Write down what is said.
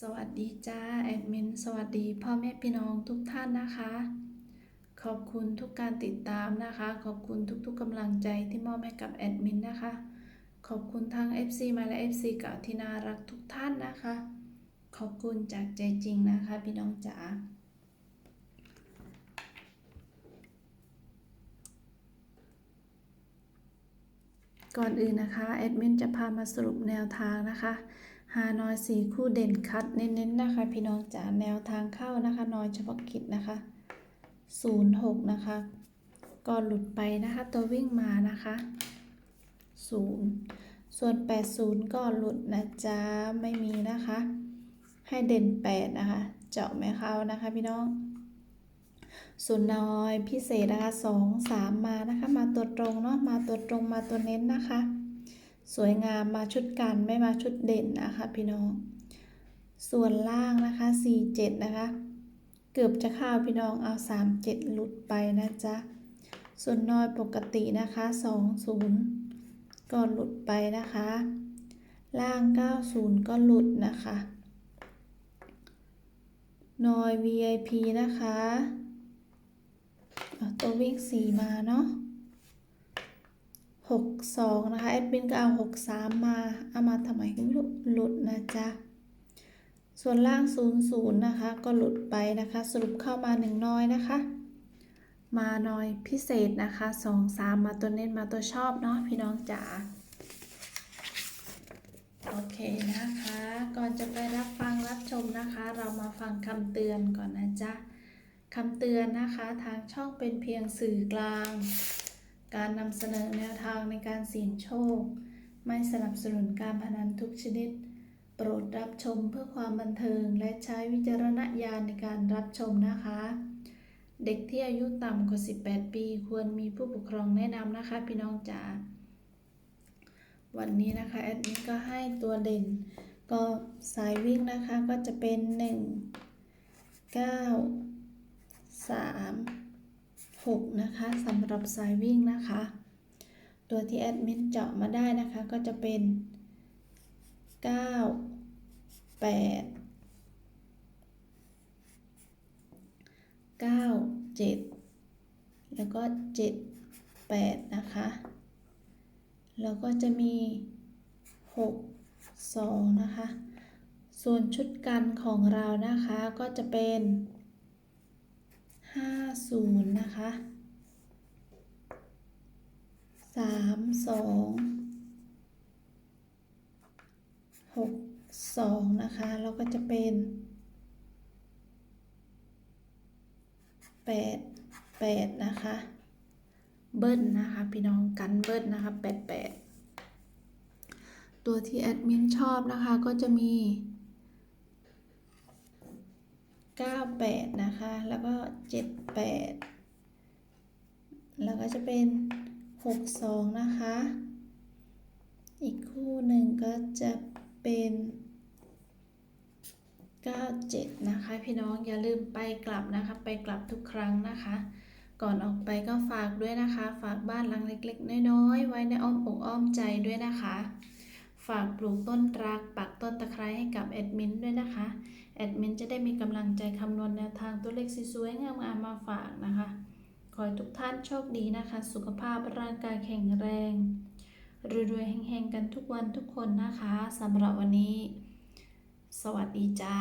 สวัสดีจ้าแอดมินสวัสดีพ่อแม่พี่น้องทุกท่านนะคะ ขอบคุณทุกการติดตามนะคะ ขอบคุณทุกๆกำลังใจที่มอบให้กับแอดมินนะคะ ขอบคุณทาง FC มาและ FC เก่าที่น่ารักทุกท่านนะคะ ขอบคุณจากใจจริงนะคะพี่น้องจ๋าก่อนอื่นนะคะแอดมินจะพามาสรุปแนวทางนะคะ หานอยสีคู่เด่นคัดเน้นๆนะคะ พี่น้องจ๋าแนวทางเข้านะคะนอยเฉพาะกิจนะคะศูนะคะก็หลุดไปนะคะ ตัววิ่งมานะคะศูนย์ส่วนแปดศูนย์ก็หลุดนะจ๊ะไม่มีนะคะ ให้เด่นแปดนะคะ เจาะไม่เข้านะคะพี่น้องส่วนน้อยพิเศษนะคะสองสามมานะคะ มาตัวตรงเนาะมาตัวตรงมาตัวเน้นนะคะ สวยงามมาชุดกันไม่มาชุดเด่นนะคะพี่น้อง ส่วนล่างนะคะสี่เจ็ดนะคะ เกือบจะเข้าพี่น้องเอาสามเจ็ดหลุดไปนะจ๊ะ ส่วนน้อยปกตินะคะสองศูนย์ก็หลุดไปนะคะ ล่างเก้าศูนย์ก็หลุดนะคะนอย VIP นะคะ ตัววิ่งสีมาเนาะ หกสองนะคะแอดมินก็เอาหกสามมาเอามาทำไมก็ไม่รู้หลุดนะจ๊ะ ส่วนล่างศูนย์นะคะ ก็หลุดไปนะคะ สรุปเข้ามาหนึ่งน้อยนะคะ มาน้อยพิเศษนะคะสองสามมาตัวเน้นมาตัวชอบเนาะพี่น้องจ๋าโอเคนะคะ ก่อนจะไปรับฟังรับชมนะคะ เรามาฟังคำเตือนก่อนนะจ๊ะคำเตือนนะคะทางช่องเป็นเพียงสื่อกลาง การนำเสนอแนวทางในการเสี่ยงโชค ไม่สนับสนุนการพนันทุกชนิด โปรดรับชมเพื่อความบันเทิงและใช้วิจารณญาณในการรับชมนะคะ เด็กที่อายุต่ำกว่า 18 ปี ควรมีผู้ปกครองแนะนำนะคะ พี่น้องจ๋าวันนี้นะคะแอดมินก็ให้ตัวเด่น ก็สายวิ่งนะคะก็จะเป็น 1 9 3 6 นะคะสำหรับสายวิ่งนะคะ ตัวที่แอดมินเจาะมาได้นะคะก็จะเป็น 9 8 9 7 แล้วก็ 7 8 นะคะ แล้วก็จะมี 6 2 นะคะ ส่วนชุดกันของเรานะคะก็จะเป็น 50นะคะ32 62นะคะแล้วก็จะเป็น8 8นะคะ เบิ้ลนะคะ พี่น้องกันเบิ้ลนะคะ88ตัวที่แอดมินชอบนะคะก็จะมี 98 นะคะ แล้วก็ 78 แล้วก็จะเป็น 62 นะคะ อีกคู่หนึ่งก็จะเป็น 97 นะคะ พี่น้องอย่าลืมไปกลับนะคะ ไปกลับทุกครั้งนะคะ ก่อนออกไปก็ฝากด้วยนะคะ ฝากบ้านหลังเล็ก ๆ น้อยๆไว้ในอ้อมอกอ้อมใจด้วยนะคะ ฝากปลูกต้นรักปักต้นตะไคร้ให้กับแอดมินด้วยนะคะ แอดมินจะได้มีกำลังใจคำนวณแนวทางตัวเลขสวยๆงามๆมาฝากนะคะ ขอให้ทุกท่านโชคดีนะคะ สุขภาพร่างกายแข็งแรงรวยๆแห่งๆกันทุกวันทุกคนนะคะสำหรับวันนี้ สวัสดีจ้า